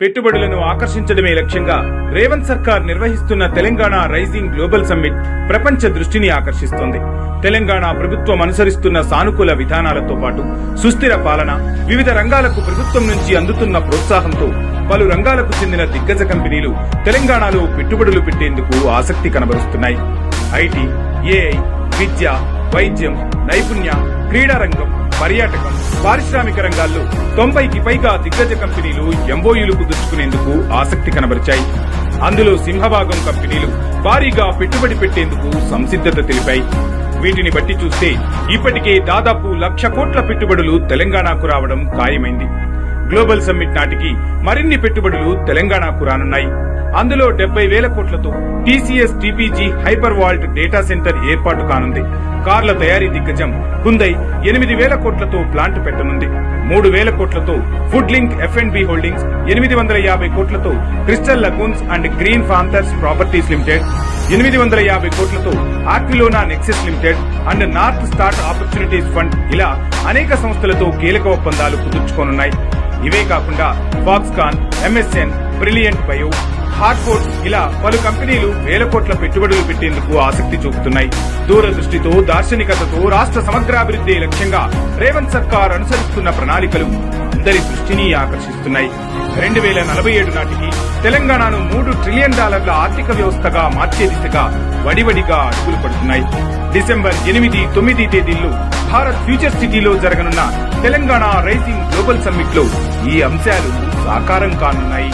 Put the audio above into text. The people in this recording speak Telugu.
పెట్టుబడులను ఆకర్షించడమే లక్ష్యంగా రేవంత్ సర్కార్ నిర్వహిస్తున్న తెలంగాణ రైజింగ్ గ్లోబల్ సమ్మిట్ ప్రపంచ దృష్టిని ఆకర్షిస్తోంది. తెలంగాణ ప్రభుత్వం అనుసరిస్తున్న సానుకూల విధానాలతో పాటు సుస్థిర పాలన వివిధ రంగాలకు ప్రభుత్వం నుంచి అందుతున్న ప్రోత్సాహంతో పలు రంగాలకు చెందిన దిగ్గజ కంపెనీలు తెలంగాణలో పెట్టుబడులు పెట్టేందుకు ఆసక్తి కనబరుస్తున్నాయి. ఐటీ ఏఐ విద్య వైద్యం నైపుణ్య క్రీడారంగం పర్యాటకం పారిశ్రామిక రంగాల్లో తొంభైకి పైగా దిగ్గజ కంపెనీలు ఎంబోయూలు కుదుర్చుకునేందుకు ఆసక్తి కనబరిచాయి. అందులో సింహభాగం కంపెనీలు భారీగా పెట్టుబడి పెట్టేందుకు సంసిద్ధత తెలిపాయి. వీటిని బట్టి చూస్తే ఇప్పటికే దాదాపు లక్ష కోట్ల పెట్టుబడులు తెలంగాణకు రావడం ఖాయమైంది. గ్లోబల్ సమ్మిట్ నాటికి మరిన్ని పెట్టుబడులు తెలంగాణకు రానున్నాయి. అందులో డెబ్బై వేల కోట్లతో TCS TPG Hyper Vault data centre ఏర్పాటు కానుంది. కార్ల తయారీ దిగ్గజం హుందై ఎనిమిది వేల కోట్లతో ప్లాంట్ పెట్టనుంది. మూడు వేల కోట్లతో Food Link F and B Holdings ఎనిమిది వందల యాభై కోట్లతో Crystal Lagoons and Green Panthers Properties Limited ఎనిమిది వందల యాభై కోట్లతో Aquilona Nexus Limited and North Start Opportunities Fund ఇలా అనేక సంస్థలతో కీలక ఒప్పందాలు కుదుర్చుకోనున్నాయి. ఇవే కాకుండా Foxconn MSN Brilliant Bio Hartford ఇలా పలు కంపెనీలు వేల కోట్ల పెట్టుబడులు పెట్టేందుకు ఆసక్తి చూపుతున్నాయి. దూరదృష్టితో దార్శనికతతో రాష్ట్ర సమగ్రాభివృద్ధి లక్ష్యంగా రేవంత్ సర్కార్ అనుసరిస్తున్న ప్రణాళికలు అందరి దృష్టిని ఆకర్షిస్తున్నాయి. రెండు వేల నలభై ఏడు నాటికి తెలంగాణను మూడు ట్రిలియన్ డాలర్ల ఆర్థిక వ్యవస్థగా మార్చే దిశగా వడివడిగా అడుగులు పడుతున్నాయి. డిసెంబర్ ఎనిమిది తొమ్మిది తేదీల్లో భారత్ ఫ్యూచర్ సిటీలో జరగనున్న తెలంగాణ రైజింగ్ గ్లోబల్ సమ్మిట్లో ఈ అంశాలు సాకారం కానున్నాయి.